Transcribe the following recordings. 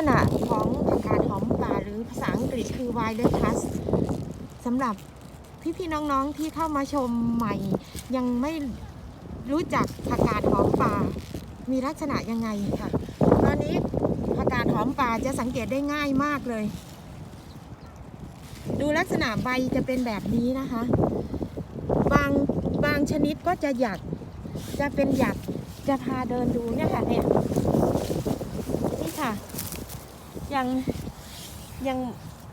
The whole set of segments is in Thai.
ลักษณะของผักกาดหอมป่าหรือภาษาอังกฤษคือ violet tusk สำหรับพี่ๆน้องๆที่เข้ามาชมใหม่ ยังไม่รู้จักผักกาดหอมป่า มีลักษณะยังไงค่ะ ตอนนี้ผักกาดหอมป่าจะสังเกตได้ง่ายมากเลย ดูลักษณะใบจะเป็นแบบนี้นะคะ บางบางชนิดก็จะหยักจะเป็นหยักจะพาเดินดูเนี่ยค่ะเนี่ยนี่ค่ะ อย่างอย่าง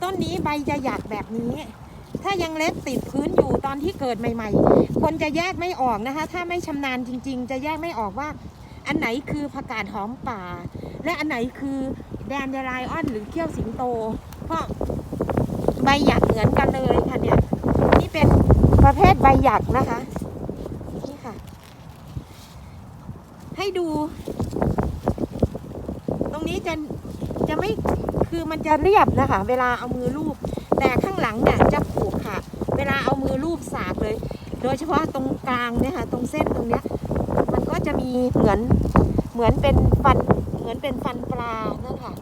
ต้นนี้ใบจะหยักแบบนี้ ถ้ายังเล็กติดพื้นอยู่ตอนที่เกิดใหม่ ๆ คนจะแยกไม่ออกนะคะ ถ้าไม่ชำนาญจริง ๆ จะแยกไม่ออกว่า อันไหนคือผักกาดหอมป่า และอันไหนคือแดนเดรายออนหรือเขี้ยวสิงโต เพราะใบหยักเหมือนกันเลยค่ะเนี่ยนี่เป็นประเภทใบหยักนะคะนี่ค่ะ ให้ดู ตรงนี้จะ จะไม่คือมันจะเรียบนะคะ เวลาเอามือลูบแต่ข้างหลังเนี่ยจะขูกค่ะ เวลาเอามือลูบสากเลย โดยเฉพาะตรงกลางเนี่ยค่ะตรงเส้นตรงเนี้ยมันก็จะมีเหมือนเหมือนเป็นฟันเหมือนเป็นฟันปลานั่นค่ะ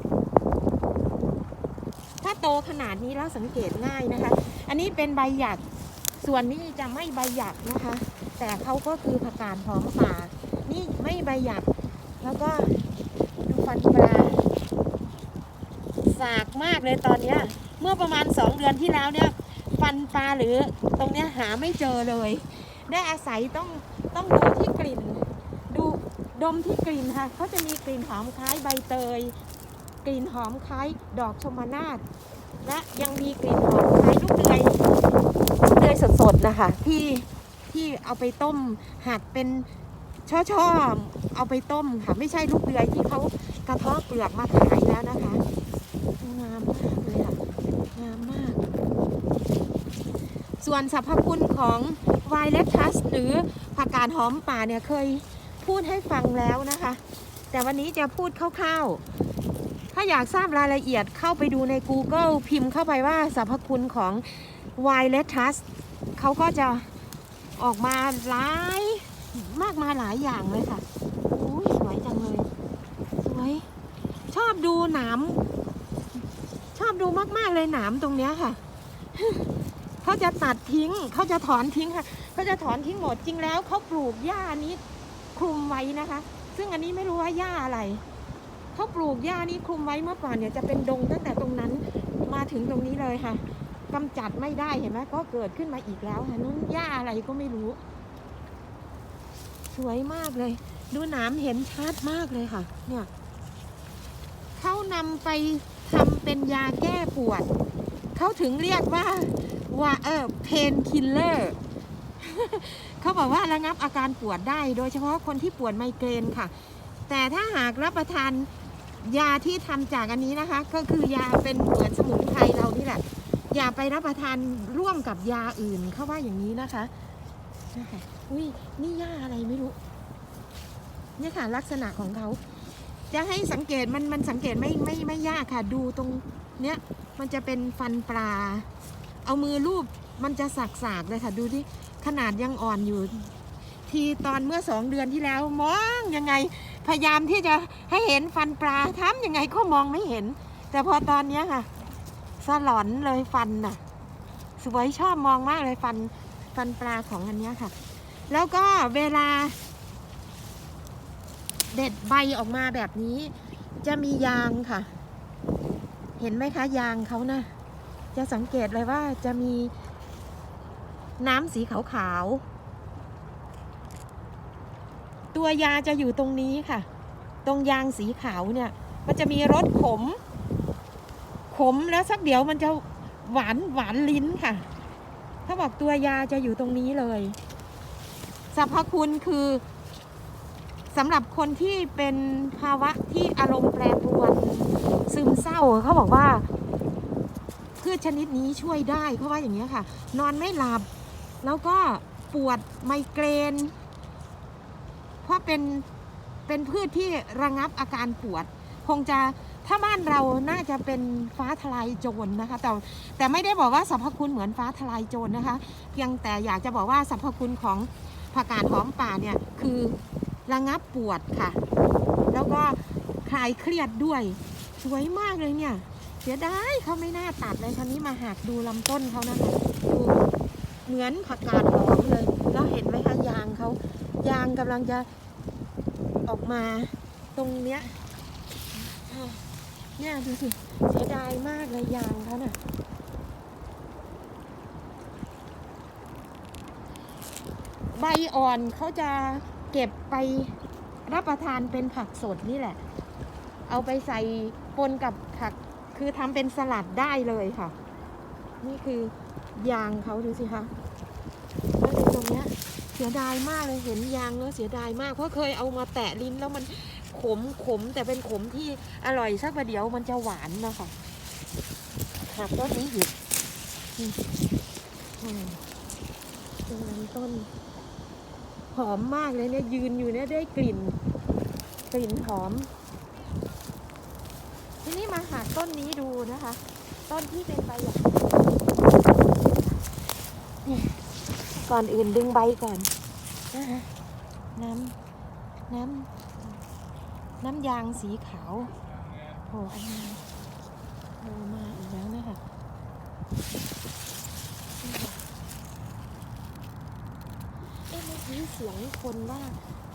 ถ้าโตขนาดนี้แล้วสังเกตง่ายนะคะ อันนี้เป็นใบหยักส่วนนี้จะไม่ใบหยักนะคะ แต่เขาก็คือผักกาดหอมป่า นี่ไม่ใบหยักแล้วก็ดูฟันปลา สากมากเลยตอนเนี้ยเมื่อประมาณ 2 เดือนที่แล้วเนี่ยฟันปลาหรือตรงเนี้ยหาไม่เจอเลย ได้อาศัยต้องต้องดูที่กลิ่น ดูดมที่กลิ่นค่ะเขาจะมีกลิ่นหอมคล้ายใบเตย กลิ่นหอมคล้ายดอกชมนาทและยังมีกลิ่นหอมคล้ายลูกเดือยลูกเดือยสดๆนะคะที่ที่เอาไปต้มหักเป็นช่อๆเอาไปต้มค่ะไม่ใช่ลูกเดือยที่เขากระเทาะเปลือกมาขายแล้วนะคะ งามมากเลยค่ะงามมาก ส่วนสรรพคุณของ Violet Tusk หรือผักกาดหอมป่าเนี่ยเคยพูดให้ฟังแล้วนะคะ แต่วันนี้จะพูดคร่าวๆ ถ้าอยากทราบรายละเอียดเข้าไปดูใน Google พิมพ์เข้าไปว่าสรรพคุณของ Violet Tusk เขาก็จะออกมาหลายมากมาหลายอย่างเลยค่ะอุ้ยสวยจังเลย สวย ชอบดูหนาม ดูมาก ๆ เลยหนามตรงเนี้ยค่ะ เขาจะตัดทิ้ง เขาจะถอนทิ้งค่ะ เขาจะถอนทิ้งหมดจริงแล้วเขาปลูกหญ้านี้คลุมไว้นะคะ ซึ่งอันนี้ไม่รู้ว่าหญ้าอะไร เขาปลูกหญ้านี้คลุมไว้เมื่อก่อนเนี่ยจะเป็นดงตั้งแต่ตรงนั้นมาถึงตรงนี้เลยค่ะกำจัดไม่ได้เห็นไหมก็เกิดขึ้นมาอีกแล้วค่ะนู้นหญ้าอะไรก็ไม่รู้ สวยมากเลย ดูหนามเห็นชัดมากเลยค่ะ เนี่ยเขานำไป ทำเป็นยาแก้ปวด เขาถึงเรียกว่าว่าเออเพนคิลเลอร์เขาบอกว่าระงับอาการปวดได้ โดยเฉพาะคนที่ปวดไมเกรนค่ะ แต่ถ้าหากรับประทานยาที่ทำจากอันนี้นะคะ ก็คือยาเป็นเหมือนสมุนไพรเรานี่แหละ อย่าไปรับประทานร่วมกับยาอื่นเขาว่าอย่างนี้นะคะนะคะอุ้ยนี่ยาอะไรไม่รู้เนี่ยค่ะลักษณะของเขา จะให้สังเกตมันมันสังเกตไม่ไม่ไม่ยากค่ะ ดูตรงเนี้ยมันจะเป็นฟันปลา เอามือลูบมันจะสักๆเลยค่ะ ดูที่ขนาดยังอ่อนอยู่ ทีตอนเมื่อสองเดือนที่แล้ว มองยังไงพยายามที่จะให้เห็นฟันปลาทำยังไงก็มองไม่เห็น แต่พอตอนเนี้ยค่ะสลอนเลยฟันน่ะ สวยชอบมองมากเลยฟันฟันปลาของอันเนี้ยค่ะ แล้วก็เวลา เด็ดใบออกมาแบบนี้ จะมียางค่ะ เห็นไหมคะยางเขานะจะสังเกตเลยว่าจะมีน้ำสีขาวๆ ตัวยาจะอยู่ตรงนี้ค่ะ ตรงยางสีขาวเนี่ย มันจะมีรสขม ขมแล้วสักเดี๋ยวมันจะหวานหวานลิ้นค่ะถ้าบอกตัวยาจะอยู่ตรงนี้เลย สรรพคุณคือ สำหรับคนที่เป็นภาวะที่อารมณ์แปรปรวนซึมเศร้าเขาบอกว่าพืชชนิดนี้ช่วยได้เขาว่าอย่างนี้ค่ะ นอนไม่หลับ แล้วก็ปวดไมเกรน เพราะเป็นเป็นพืชที่ระงับอาการปวด คงจะถ้าบ้านเราน่าจะเป็นฟ้าทลายโจรนะคะ แต่แต่ไม่ได้บอกว่าสรรพคุณเหมือนฟ้าทลายโจรนะคะ เพียงแต่อยากจะบอกว่าสรรพคุณของผักกาดหอมป่าเนี่ยคือ ระงับปวดค่ะ แล้วก็คลายเครียดด้วย สวยมากเลยเนี่ย เสียดายเขาไม่น่าตัดเลยคราวนี้มาหักดูลำต้นเขานะคะดูเหมือนผักกาดหอมเลย แล้วเห็นไหมคะยางเขายางกำลังจะออกมาตรงเนี้ยเนี่ยดูสิเสียดายมากเลยยางเขาน่ะใบอ่อนเขาจะ เก็บไปรับประทานเป็นผักสดนี่แหละ เอาไปใส่ปนกับผัก คือทำเป็นสลัดได้เลยค่ะ นี่คือยางเขาดูสิคะแล้วในตรงเนี้ยเสียดายมากเลยเห็นยางแล้วเสียดายมากเพราะเคยเอามาแตะลิ้นแล้วมันขมขมแต่เป็นขมที่อร่อยสักประเดี๋ยวมันจะหวานนะคะหักต้นนี้หยุดอืมอืมตรงนั้นต้น หอมมากเลยเนี่ยยืนอยู่เนี่ยได้กลิ่น กลิ่นหอม ทีนี้มาหาต้นนี้ดูนะคะ ต้นที่เป็นใบหยาเนี่ก่อนอื่นดึงใบก่อนน้ำน้ำน้ำยางสีขาวโอ้อันนี้โอ้มาอีกแล้วนะคะเอ๊ะ เสียงคนว่า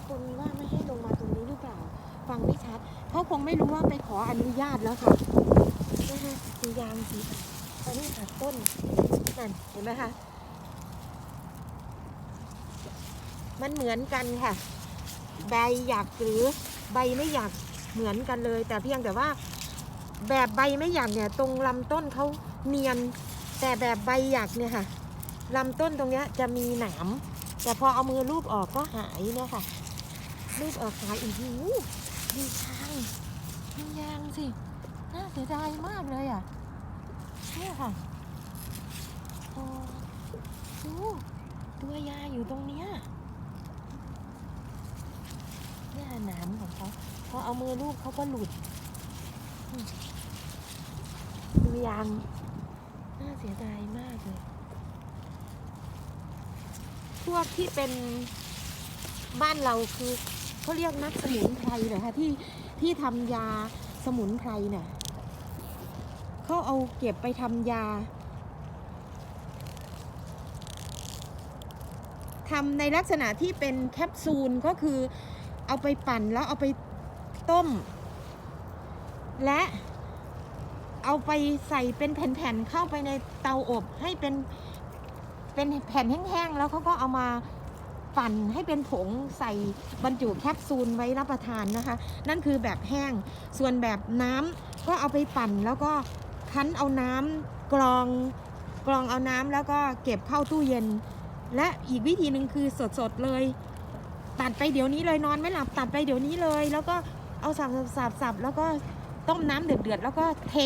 คนว่าไม่ให้ลงมาตรงนี้หรือเปล่า ฟังไม่ชัดเขาคงไม่รู้ว่าไปขออนุญาตแล้วค่ะนะคะคือยางสีตอนนี้หักต้นนั่นเห็นไหมคะมันเหมือนกันค่ะ ใบหยักหรือใบไม่หยักเหมือนกันเลย แต่เพียงแต่ว่า แบบใบไม่หยักเนี่ย ตรงลำต้นเขาเนียน แต่แบบใบหยักเนี่ยค่ะลำต้นตรงเนี้ยจะมีหนาม แต่พอเอามือลูบออกก็หายเนี่ยค่ะลูบออกหายอีกหูดีช่างมันยางสิ น่าเสียดายมากเลยอะเนี่ยค่ะโอ้ดูตัวยาอยู่ตรงเนี้ยเนี่ยหนามของเขาพอเอามือลูบเขาก็หลุดดูยางน่าเสียดายมากเลย วกที่เป็นบ้านเราคือเขาเรียกนักสมุนไพรเหรอคะที่ที่ทำยาสมุนไพรเนี่ยเขาเอาเก็บไปทำยาทำในลักษณะที่เป็นแคปซูลก็คือเอาไปปั่นแล้วเอาไปต้ม และเอาไปใส่เป็นแผ่นๆเข้าไปในเตาอบให้เป็น เป็นแผ่นแห้งๆแล้วเขาก็เอามาปั่นให้เป็นผงใส่บรรจุแคปซูลไว้รับประทานนะคะ นั่นคือแบบแห้งส่วนแบบน้ำก็เอาไปปั่นแล้วก็คั้นเอาน้ำกรองกรองเอาน้ำแล้วก็เก็บเข้าตู้เย็น และอีกวิธีหนึ่งคือสดๆเลย ตัดไปเดี๋ยวนี้เลยนอนไม่หลับตัดไปเดี๋ยวนี้เลย แล้วก็เอาสับสับสับแล้วก็ต้มน้ำเดือดๆแล้วก็เท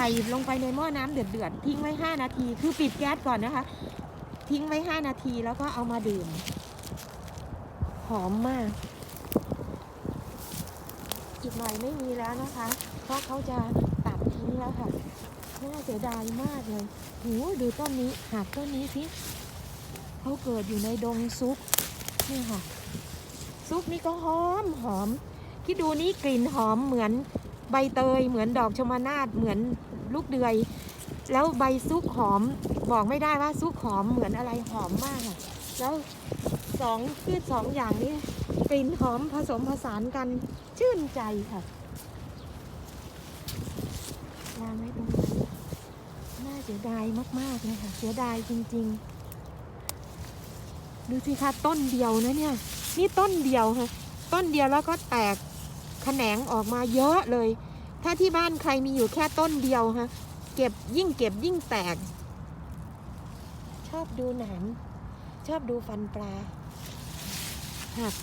ใส่ลงไปในหม้อน้ำเดือดเดือดๆทิ้งไว้ 5 นาที คือปิดแก๊สก่อนนะคะ ทิ้งไว้ 5 นาทีแล้วก็เอามาดื่ม หอมมาก อีกหน่อยไม่มีแล้วนะคะ เพราะเขาจะตัดทิ้งแล้วค่ะน่าเสียดายมากเลยหูดูต้นนี้หักต้นนี้สิเขาเกิดอยู่ในดงซุปนี่ค่ะ ซุปนี่ก็หอมหอมคิดดูนี่กลิ่นหอมเหมือนใบเตยเหมือนดอกชมนาดเหมือน ลูกเดือย แล้วใบซุกหอมบอกไม่ได้ว่าซุกหอมเหมือนอะไรหอมมากอะแล้วสองพืชสองอย่างนี้กลิ่นหอมผสมผสานกันชื่นใจค่ะวางไว้ตรงนี้น่าเสียดายมากๆเลยค่ะ เสียดายจริง ๆ ดูสิคะต้นเดียวนะเนี่ย นี่ต้นเดียวค่ะ ต้นเดียวแล้วก็แตกแขนงออกมาเยอะเลย ถ้าที่บ้านใครมีอยู่แค่ต้นเดียวฮะ เก็บยิ่งเก็บยิ่งแตก ชอบดูหนัง ชอบดูฟันปลาหัก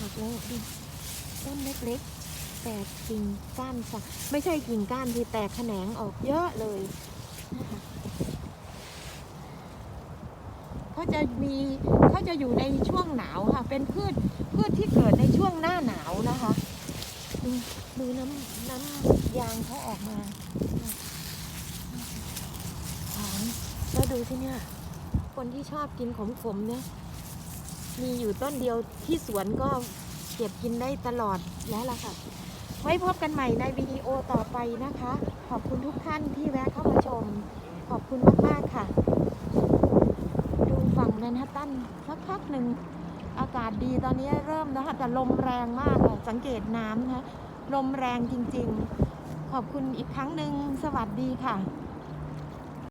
หักแล้วดูต้นเล็กๆ แตกกิ่งก้านสักไม่ใช่กิ่งก้านที่แตกแขนงออกเยอะเลยนะคะเขาจะมีเขาจะอยู่ในช่วงหนาวค่ะ เป็นพืชพืชที่เกิดในช่วงหน้าหนาวนะคะดูดูดูน้ำน้ำยางเขาออกมาหอมแล้วดูสิเนี่ย คนที่ชอบกินขมๆเนี่ยมีอยู่ต้นเดียวที่สวนก็เก็บกินได้ตลอดแล้วล่ะค่ะ ไว้พบกันใหม่ในวิดีโอต่อไปนะคะ ขอบคุณทุกท่านที่แวะเข้ามาชม ขอบคุณมากๆค่ะ ดูฝั่งแมนฮัตตันสักพักหนึ่งอากาศดีตอนนี้เริ่มนะคะแต่ลมแรงมากสังเกตน้ำนะคะลมแรงจริงๆ ขอบคุณอีกครั้งหนึ่งสวัสดีค่ะ